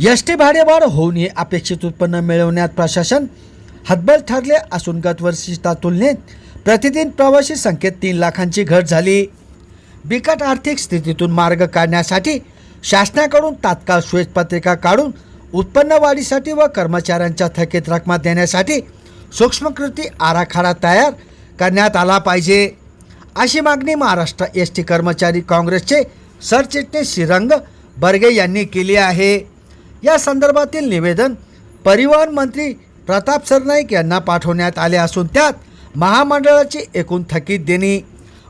S T भाडेवाढ होऊनही अपेक्षित उत्पन्न मिळवण्यात प्रशासन हतबल ठरले असून गत वर्षीच्या तुलनेत प्रतिदिन प्रवासी संख्येत तीन लाखांची घट झाली. बिकट आर्थिक स्थितीतून मार्ग काढण्यासाठी शासनाकडून तात्काळ श्वेतपत्रिका काढून उत्पन्न वाढीसाठी व कर्मचाऱ्यांच्या थकीत रकमा देण्यासाठी सूक्ष्मकृती आराखडा तयार करण्यात आला पाहिजे. अशी मागणी महाराष्ट्र एस टी कर्मचारी काँग्रेसचे सरचिटणीस श्रीरंग बर्गे यांनी केली आहे. या संदर्भातील निवेदन परिवहन मंत्री प्रताप सरनाईक यांना पाठवण्यात आले असून त्यात महामंडळाची एकूण थकीत देणी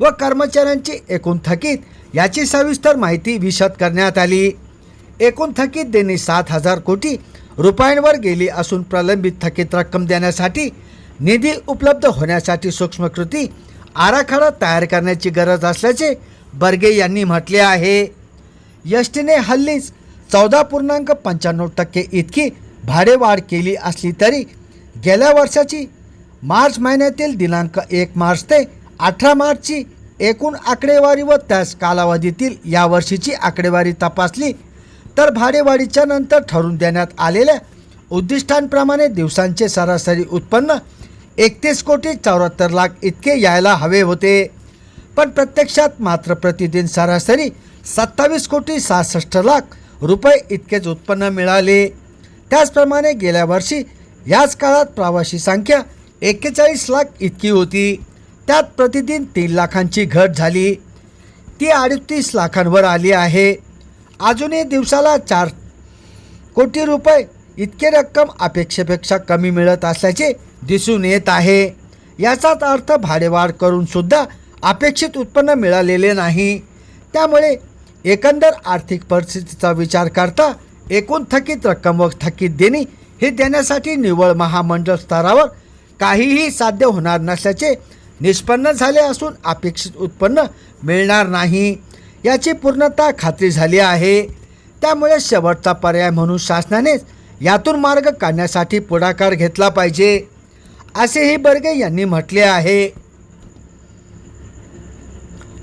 व कर्मचाऱ्यांची एकूण थकीत याची सविस्तर माहिती विशद करण्यात आली. एकूण थकीत देणी सात हजार कोटी रुपयांवर गेली असून प्रलंबित थकीत रक्कम देण्यासाठी निधी उपलब्ध होण्यासाठी सूक्ष्मकृती आराखडा तयार करण्याची गरज असल्याचे बर्गे यांनी म्हटले आहे. यष्टीने हल्लीच चौदा पूर्णांक पंच्याण्णव टक्के इतकी भाडेवाढ केली असली तरी गेल्या वर्षाची मार्च महिन्यातील दिनांक एक मार्च ते अठरा मार्चची एकूण आकडेवारी व त्याच कालावधीतील यावर्षीची आकडेवारी तपासली तर भाडेवाढीच्या नंतर ठरवून देण्यात आलेल्या उद्दिष्टांप्रमाणे दिवसांचे सरासरी उत्पन्न एकतीस कोटी चौऱ्याहत्तर लाख इतके यायला हवे होते. पण प्रत्यक्षात मात्र प्रतिदिन सरासरी सत्तावीस कोटी सहासष्ट लाख रुपये इतकेच उत्पन्न मिळाले. त्याचप्रमाणे गेल्या वर्षी याच काळात प्रवासी संख्या एक्केचाळीस लाख इतकी होती. त्यात प्रतिदिन तीन लाखांची घट झाली. ती अडतीस लाखांवर आली आहे. अजूनही दिवसाला चार कोटी रुपये इतके रक्कम अपेक्षेपेक्षा कमी मिळत असल्याचे दिसून येत आहे. याचाच अर्थ भाडेवाढ करूनसुद्धा अपेक्षित उत्पन्न मिळालेले नाही. त्यामुळे एकंदर आर्थिक परिस्थितीचा विचार करता एकूण थकीत रक्कम व थकीत देणी हे देण्यासाठी निव्वळ महामंडळ स्तरावर काहीही साध्य होणार नसल्याचे निष्पन्न झाले असून अपेक्षित उत्पन्न मिळणार नाही. याची पूर्णतः खात्री झाली आहे. त्यामुळे शेवटचा पर्याय म्हणून शासनानेच यातून मार्ग काढण्यासाठी पुढाकार घेतला पाहिजे असेही बर्गे यांनी म्हटले आहे.